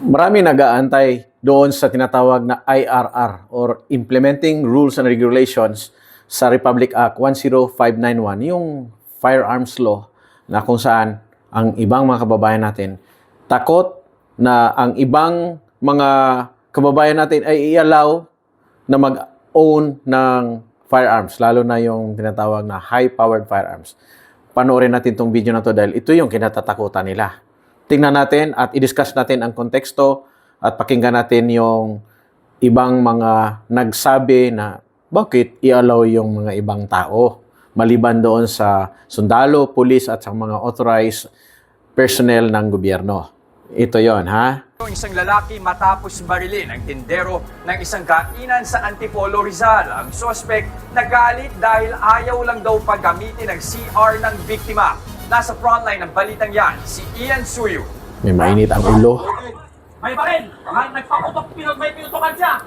Marami nag-aantay doon sa tinatawag na IRR or Implementing Rules and Regulations sa Republic Act 10591, yung firearms law na kung saan ang ibang mga kababayan natin takot na ang ibang mga kababayan natin ay i-allow na mag-own ng firearms, lalo na yung tinatawag na high-powered firearms. Panoorin natin tong video na to dahil ito yung kinatatakutan nila. Tingnan natin at i-discuss natin ang konteksto at pakinggan natin yung ibang mga nagsabi na bakit i-allow yung mga ibang tao maliban doon sa sundalo, pulis at sa mga authorized personnel ng gobyerno. Ito yon ha? Isang lalaki matapos barilin ang tindero ng isang kainan sa Antipolo Rizal. Ang suspect nagalit dahil ayaw lang daw paggamitin ang CR ng biktima. Nasa frontline ng balitang yan, si Ian Suyu. May mainit ang ulo. May baril! Ang nagpaputok, pinag may pinutukan siya!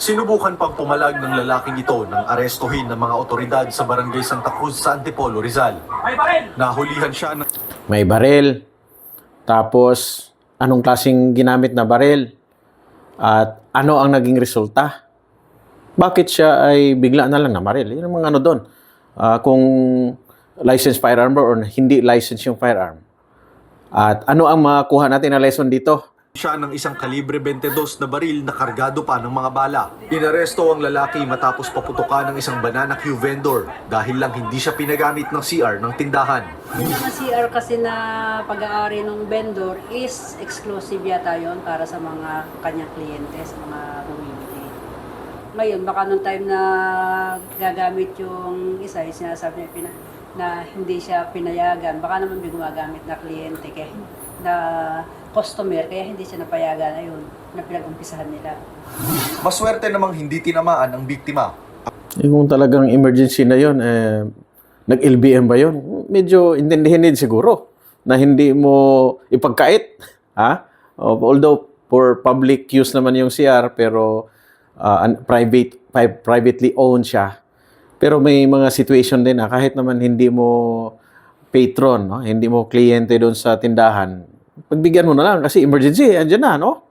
Sinubukan pang pumalag ng lalaking ito nang arestuhin ng mga otoridad sa barangay Santa Cruz sa Antipolo, Rizal. May baril! Nahulihan siya ng May baril. Tapos, anong klaseng ginamit na baril? At ano ang naging resulta? Bakit siya ay bigla na lang namaril? Yun ang mga ano doon. Ah, kung licensed firearm ba or hindi licensed yung firearm. At ano ang makuha natin na lesson dito? siya ng isang kalibre 22 na baril na kargado pa ng mga bala. Inaresto ang lalaki matapos paputukan ng isang banana queue vendor dahil lang hindi siya pinagamit ng CR ng tindahan. Yung mga CR kasi na pag-aari ng vendor is exclusive yata yon para sa mga kanyang kliyente, sa mga bumibili. Ngayon, baka nung time na gagamit yung isa, yung sinasabi niya pina, na hindi siya pinayagan, baka naman may gumagamit na kliyente, kaya, na customer, kaya hindi siya napayagan, ayun, na pinag-umpisahan nila. Maswerte namang hindi tinamaan ang biktima. Yung talagang emergency na yon eh, nag-LBM ba yon Medyo intindihin din siguro na hindi mo ipagkait. Ha? Although for public use naman yung CR pero uh, private pri- privately owned siya. Pero may mga situation din na kahit naman hindi mo patron, no? hindi mo kliyente doon sa tindahan, pagbigyan mo na lang kasi emergency, andyan na, no?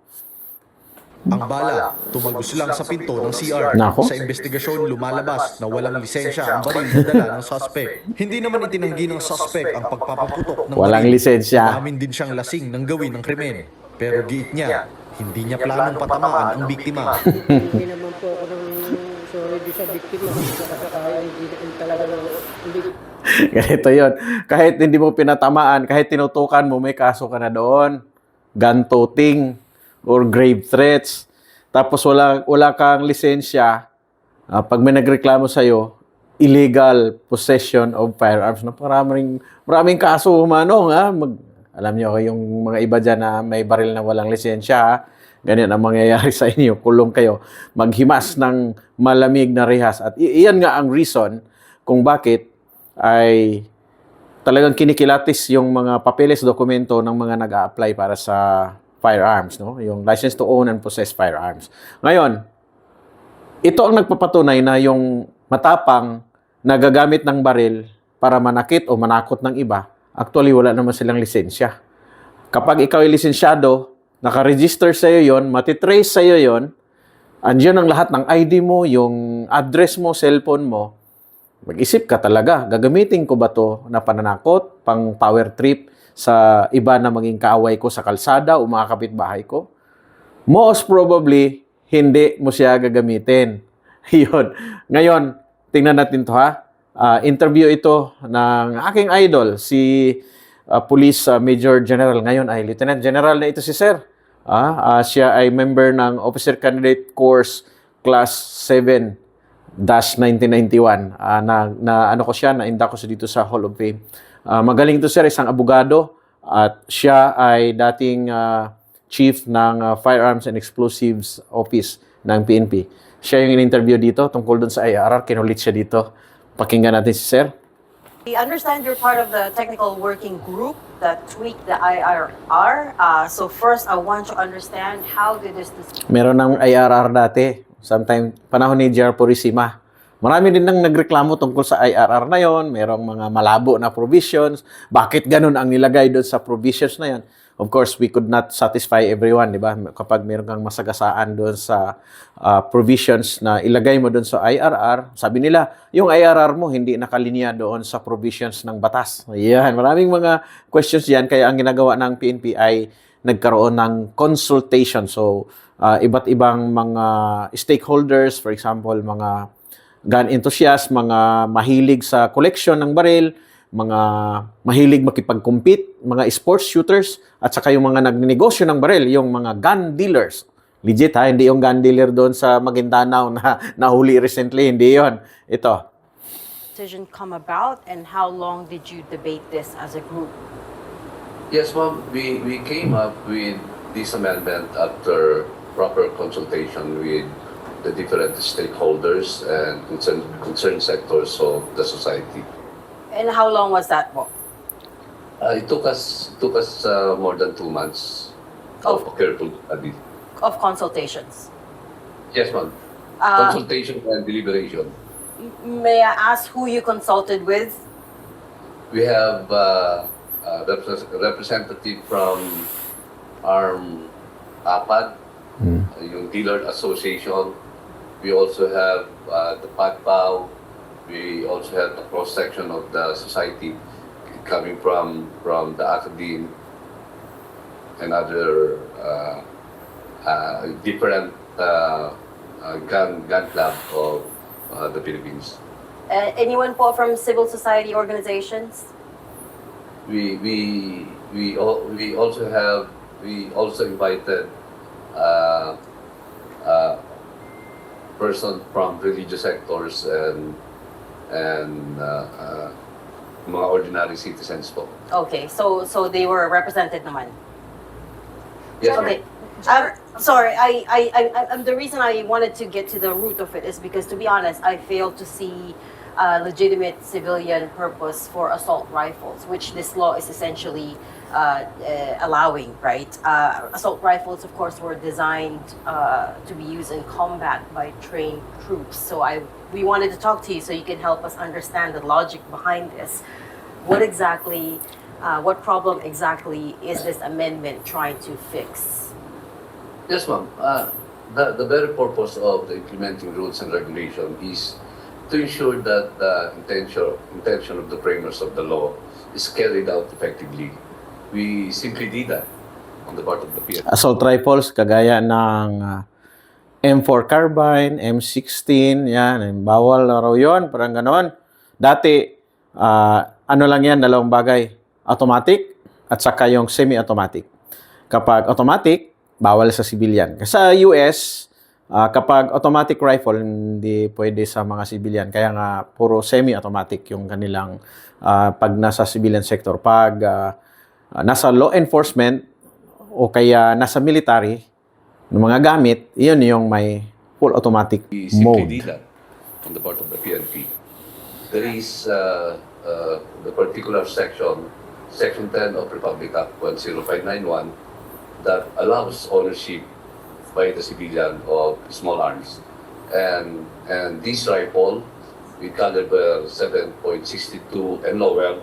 Ang bala, tumagos lang sa pinto ng CR. Nako. Sa investigasyon, lumalabas na walang lisensya ang baril na dala ng suspect. Hindi naman itinanggi ng suspect ang pagpapaputok ng Walang baril. lisensya. Namin din siyang lasing ng gawin ng krimen. Pero giit niya, hindi niya planong patamaan ang biktima. hindi naman po ako sa biktima kasi hindi talaga ng hindi Ganito yon. Kahit hindi mo pinatamaan, kahit tinutukan mo, may kaso ka na doon. Gun or grave threats. Tapos wala, wala kang lisensya. ah, pag may nagreklamo sa'yo, illegal possession of firearms. No? Maraming, maraming kaso, manong. Ha? Mag, alam niyo yung mga iba dyan na may baril na walang lisensya. Ha? Ganyan ang mangyayari sa inyo. Kulong kayo. Maghimas ng malamig na rehas. At iyan nga ang reason kung bakit ay talagang kinikilatis yung mga papeles, dokumento ng mga nag apply para sa firearms, no? Yung license to own and possess firearms. Ngayon, ito ang nagpapatunay na yung matapang na gagamit ng baril para manakit o manakot ng iba, actually wala naman silang lisensya. Kapag ikaw ay lisensyado, nakaregister sa iyo yon, matitrace sa iyo yon, andiyan ang lahat ng ID mo, yung address mo, cellphone mo, mag-isip ka talaga, gagamitin ko ba to na pananakot, pang power trip sa iba na maging kaaway ko sa kalsada o mga kapitbahay ko? Most probably, hindi mo siya gagamitin. Yun. Ngayon, tingnan natin to ha. Ah, interview ito ng aking idol, si ah, Police ah, Major General. Ngayon ay Lieutenant General na ito si Sir. Ah, ah, siya ay member ng Officer Candidate Course Class 7 dash 1991 Ah, na, na ano ko siya na inda ko siya dito sa Hall of Fame. Ah, magaling to sir, isang abogado at siya ay dating ah, chief ng ah, Firearms and Explosives Office ng PNP. Siya yung in-interview dito tungkol dun sa IRR, kinulit siya dito. Pakinggan natin si sir. We understand you're part of the technical working group that tweaked the IRR. Uh, so first, I want to understand how did this, Meron ng IRR dati, sometime panahon ni J.R. Purisima. Marami din nang nagreklamo tungkol sa IRR na yon. Merong mga malabo na provisions. Bakit ganun ang nilagay doon sa provisions na yon? Of course, we could not satisfy everyone, di ba? Kapag meron kang masagasaan doon sa ah, provisions na ilagay mo doon sa IRR, sabi nila, yung IRR mo hindi nakalinya doon sa provisions ng batas. Yan, maraming mga questions yan. Kaya ang ginagawa ng PNP ay nagkaroon ng consultation. So, ah, iba't ibang mga stakeholders, for example, mga gun enthusiasts, mga mahilig sa collection ng baril, mga mahilig makipag-compete, mga sports shooters, at saka yung mga nagnegosyo ng baril, yung mga gun dealers. Legit ha, hindi yung gun dealer doon sa Maguindanao na nahuli recently, hindi yon. Ito, Decision come about and how long did you debate this as a group? Yes, ma'am. We, we came up with this amendment after proper consultation with the different stakeholders and concerned, concerned sectors of the society. And how long was that po? Uh, it took us took us uh, more than two months of careful study. Of consultations? Yes, ma'am. Uh, Consultation and deliberation. may I ask who you consulted with? We have uh, a repres- representative from ARM APAD, yung Dealer Association. We also have uh, the PAGPAW. We also had a cross-section of the society coming from from the academe and other uh, uh, different uh, uh, gun gun club of uh, the Philippines. Uh, anyone po from civil society organizations? we we we al- we also have we also invited uh, uh, person from religious sectors and and uh, uh, mga ordinary citizens po. Okay, so so they were represented naman. Yes, ma'am. Okay. Um, sorry, I, I, I, I, the reason I wanted to get to the root of it is because, to be honest, I failed to see a legitimate civilian purpose for assault rifles, which this law is essentially uh, uh, allowing, right? Uh, assault rifles, of course, were designed uh, to be used in combat by trained troops. So I, we wanted to talk to you so you can help us understand the logic behind this. What exactly, uh, what problem exactly is this amendment trying to fix? Yes, ma'am. Uh, the, the very purpose of the implementing rules and regulation is to ensure that the intention, intention of the framers of the law is carried out effectively. We simply did that on the part of the PNP. assault rifles kagaya ng ah, M4 carbine, M16, yan, bawal na raw yun, parang ganon. Dati, ah, ano lang yan, dalawang bagay, automatic at saka yung semi-automatic. Kapag automatic, bawal sa civilian. Sa US, ah, kapag automatic rifle, hindi pwede sa mga civilian. Kaya nga, puro semi-automatic yung kanilang ah, pag nasa civilian sector. Pag ah, nasa law enforcement, o kaya nasa military, ng mga gamit, yun yung may full automatic We mode. on the part of the PNP. There is uh, uh, the particular section, Section 10 of Republic Act 10591, that allows ownership by the civilian of small arms. And, and this rifle with caliber 7.62 and lower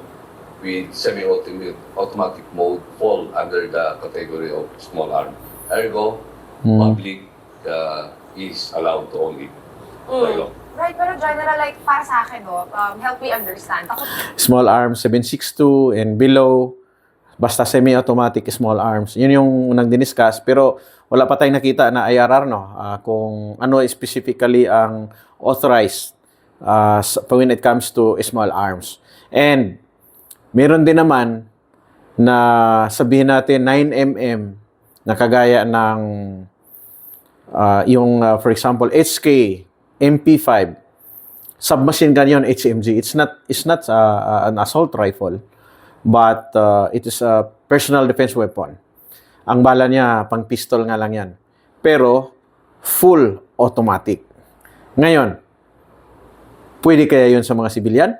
with semi-automatic automatic mode fall under the category of small arm. Ergo, public uh, is allowed to own it by law. Right, pero general, like, para sa akin, no, um, help me understand. Ako, Small arms, 762 and below, basta semi-automatic small arms. Yun yung unang diniscuss. Pero wala pa tayong nakita na IRR, no? Ah, kung ano specifically ang authorized sa- when it comes to small arms. And meron din naman na sabihin natin 9mm na kagaya ng ah, yung ah, for example HK MP5 submachine gun yun HMG it's not it's not ah, an assault rifle but ah, it is a personal defense weapon. Ang bala niya pang pistol nga lang yan. Pero full automatic. Ngayon pwede kaya yun sa mga civilian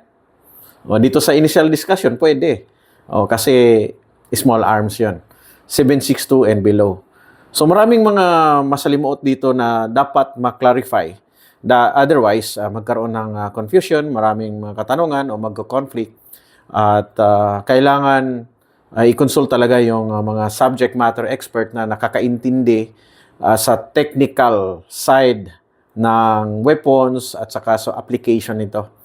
o, dito sa initial discussion, pwede. O, kasi small arms yon 762 and below. So maraming mga masalimuot dito na dapat ma-clarify. Da, otherwise, ah, magkaroon ng ah, confusion, maraming mga katanungan o magko-conflict. At ah, kailangan ay i-consult talaga yung uh, mga subject matter expert na nakakaintindi uh, sa technical side ng weapons at saka sa application nito.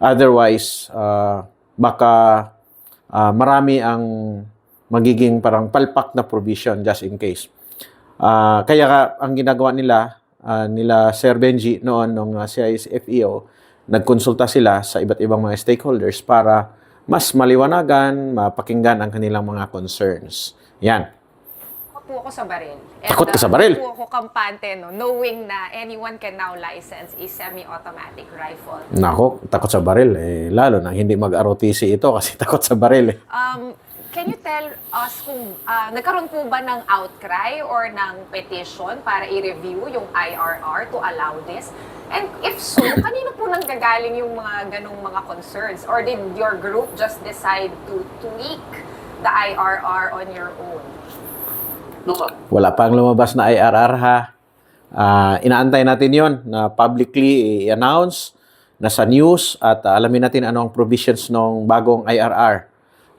Otherwise, uh, baka uh, marami ang magiging parang palpak na provision just in case. Ah, kaya ka, ang ginagawa nila, ah, nila Sir Benji noon, nung uh, CISFEO, nagkonsulta sila sa iba't ibang mga stakeholders para mas maliwanagan, mapakinggan ang kanilang mga concerns. Yan. Takot po ako sa baril. Takot ka uh, sa baril? Takot po ako kampante, no? knowing na anyone can now license a semi-automatic rifle. Nako, takot sa baril. Eh, lalo na hindi mag-ROTC ito kasi takot sa baril. Eh. Um, can you tell us kung ah, nagkaroon po ba ng outcry or ng petition para i-review yung IRR to allow this? And if so, kanino po nanggagaling yung mga ganong mga concerns? Or did your group just decide to tweak the IRR on your own? Wala pang lumabas na IRR ha. Ah, inaantay natin yon na publicly i-announce na sa news at ah, alamin natin ano ang provisions ng bagong IRR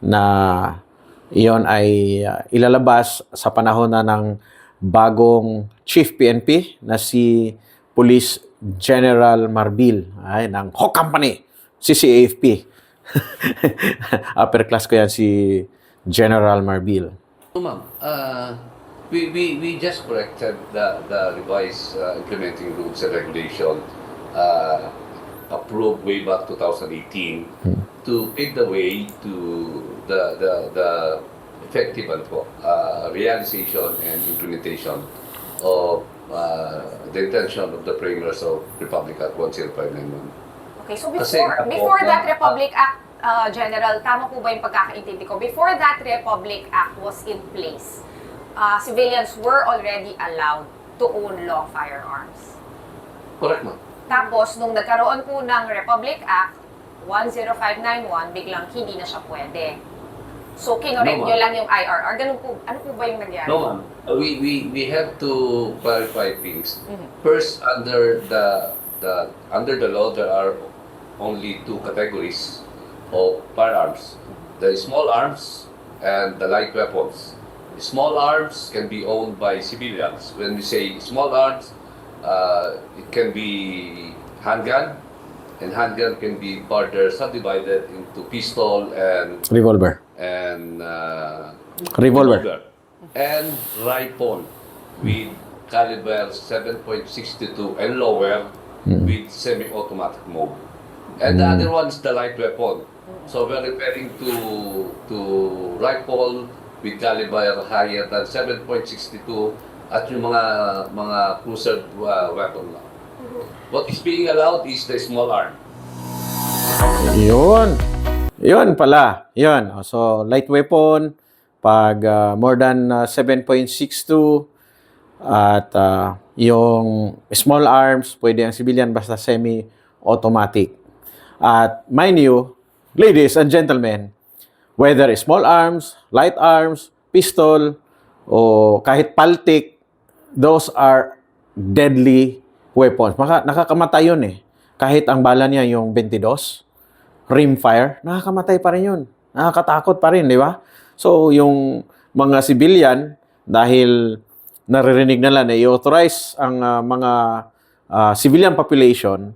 na iyon ay ah, ilalabas sa panahon na ng bagong Chief PNP na si Police General Marbil ay ng Hawk Company, CCAFP. Upper class ko yan si General Marbil. No, ma'am. Uh, we, we, we just corrected the, the revised uh, implementing rules and regulation uh, approved way back 2018 to pave the way to the, the, the effective and uh, realization and implementation of uh, the intention of the framers of Republic Act 10591. Okay, so Kasi before, ako- before that Republic Act, uh, General, tama po ba yung pagkakaintindi ko? Before that Republic Act was in place, uh, civilians were already allowed to own long firearms. Correct, ma'am. Tapos, nung nagkaroon po ng Republic Act 10591, biglang hindi na siya pwede. So, kinorek No, nyo lang yung IRR. Ganun po, ano po ba yung nangyari? No, ma'am. Uh, We, we, we have to clarify things. Mhm. First, under the, the, under the law, there are only two categories of firearms. The small arms and the light weapons. Small arms can be owned by civilians. When we say small arms, uh, it can be handgun, and handgun can be further subdivided into pistol and Revolver. and uh, Revolver. and rifle with caliber 7.62 and lower with semi-automatic mode. And the other one is the light weapon. So we're referring to to rifle with caliber higher than 7.62 at yung mga mga cruiser uh, weapon lang. What is being allowed is the small arm. Yun. Yun pala. Yun. O, So, light weapon, pag ah, more than ah, 7.62 at ah, yung small arms, pwede ang civilian basta semi-automatic. At mind you, ladies and gentlemen, whether small arms, light arms, pistol, o kahit paltik, those are deadly weapons. Maka, nakakamatay yun eh. Kahit ang bala niya yung 22, rimfire, nakakamatay pa rin yun. Nakakatakot pa rin, di ba? So, yung mga civilian, dahil naririnig nila na i-authorize ang ah, mga ah, civilian population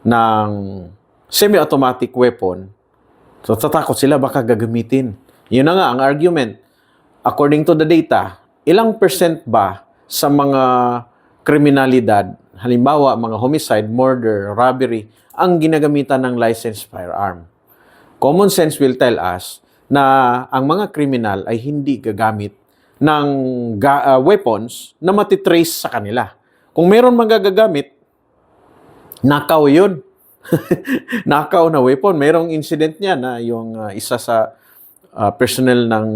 ng semi-automatic weapon, so tatakot sila baka gagamitin. Yun na nga ang argument. According to the data, ilang percent ba sa mga kriminalidad, halimbawa mga homicide, murder, robbery, ang ginagamitan ng licensed firearm? Common sense will tell us na ang mga kriminal ay hindi gagamit ng ga- uh, weapons na matitrace sa kanila. Kung meron magagagamit, nakaw yun. nakaw na weapon. Merong incident niya na yung uh, isa sa uh, personnel ng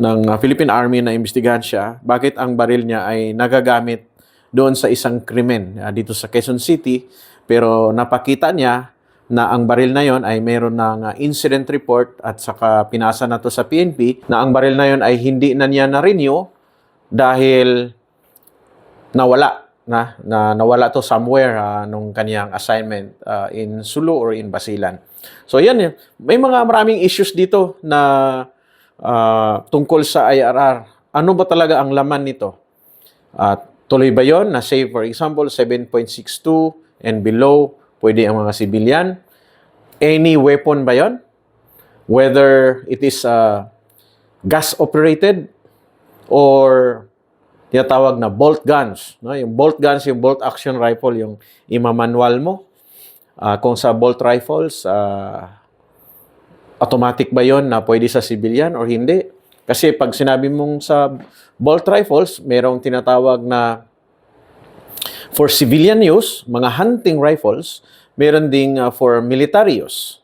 ng uh, Philippine Army na imbestigahan siya, bakit ang baril niya ay nagagamit doon sa isang krimen uh, dito sa Quezon City, pero napakita niya na ang baril na yon ay meron ng incident report at saka pinasa na to sa PNP na ang baril na yon ay hindi na niya na-renew dahil nawala na, na nawala to somewhere uh, nung kaniyang assignment uh, in Sulu or in Basilan. So yan, yun. may mga maraming issues dito na ah, tungkol sa IRR. Ano ba talaga ang laman nito? At tuloy ba yon na say for example 7.62 and below pwede ang mga civilian? Any weapon ba yon? Whether it is uh, gas operated or tinatawag na bolt guns. No? Yung bolt guns, yung bolt action rifle, yung imamanual mo. Ah, kung sa bolt rifles, ah, automatic ba yon na pwede sa civilian or hindi? Kasi pag sinabi mong sa bolt rifles, merong tinatawag na for civilian use, mga hunting rifles, meron ding ah, for military use.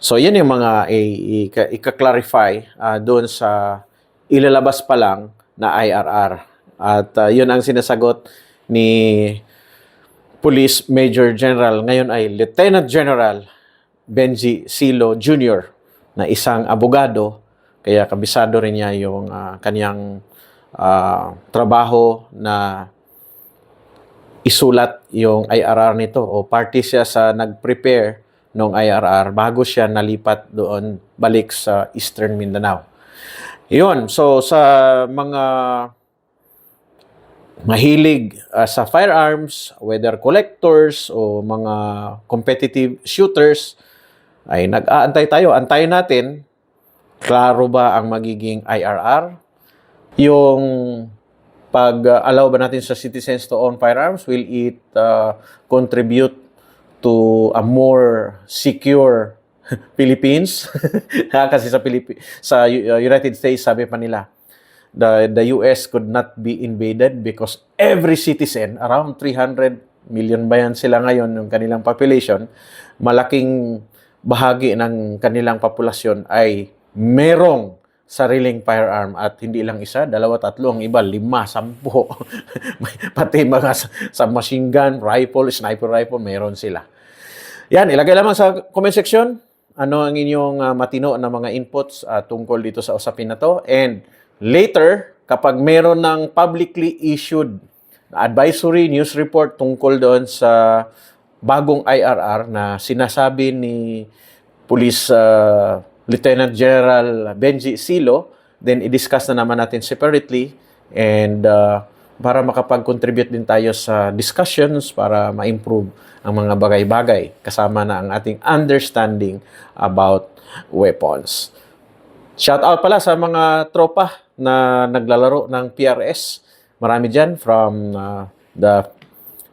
So, yan yung mga i- i- ika-clarify ah, doon sa ilalabas pa lang na IRR. At ah, yun ang sinasagot ni Police Major General, ngayon ay Lieutenant General Benji Silo Jr. na isang abogado, kaya kabisado rin niya yung ah, kanyang ah, trabaho na isulat yung IRR nito o party siya sa nag-prepare ng IRR bago siya nalipat doon balik sa Eastern Mindanao. Yun, so sa mga mahilig ah, sa firearms, whether collectors o mga competitive shooters, ay nag-aantay tayo. Antayin natin, klaro ba ang magiging IRR? Yung pag-allow ba natin sa citizens to own firearms, will it uh, contribute to a more secure Philippines? Ha, Kasi sa Pilipi- sa uh, United States, sabi pa nila, the, the US could not be invaded because every citizen, around 300 million ba yan sila ngayon, yung kanilang population, malaking bahagi ng kanilang populasyon ay merong sariling firearm at hindi lang isa, dalawa, tatlo, ang iba, lima, sampu. Pati mga sa, sa machine gun, rifle, sniper rifle, meron sila. Yan, ilagay lamang sa comment section ano ang inyong ah, matino na mga inputs ah, tungkol dito sa usapin na to. And later, kapag meron ng publicly issued advisory news report tungkol doon sa bagong IRR na sinasabi ni Police ah, Lieutenant General Benji Silo, then i-discuss na naman natin separately and ah, para makapag-contribute din tayo sa discussions para ma-improve ang mga bagay-bagay kasama na ang ating understanding about weapons. Shout out pala sa mga tropa na naglalaro ng PRS. Marami dyan from uh, the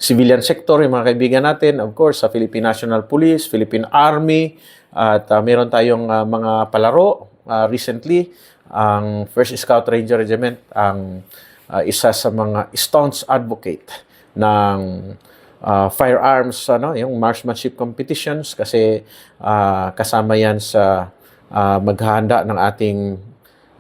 civilian sector, yung mga kaibigan natin, of course, sa Philippine National Police, Philippine Army, at uh, meron tayong uh, mga palaro uh, recently, ang First Scout Ranger Regiment, ang uh, isa sa mga staunch advocate ng uh, firearms, ano, yung marksmanship competitions kasi uh, kasama yan sa uh, maghahanda ng ating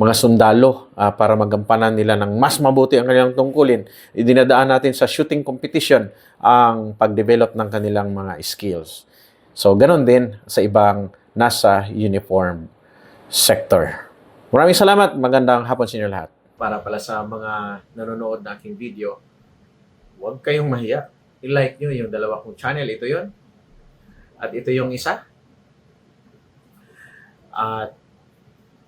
mga sundalo ah, para magampanan nila ng mas mabuti ang kanilang tungkulin. Idinadaan natin sa shooting competition ang pag-develop ng kanilang mga skills. So, ganun din sa ibang nasa uniform sector. Maraming salamat. Magandang hapon sa inyo lahat. Para pala sa mga nanonood na aking video, huwag kayong mahiya. I-like nyo yung dalawa kong channel. Ito yon At ito yung isa. At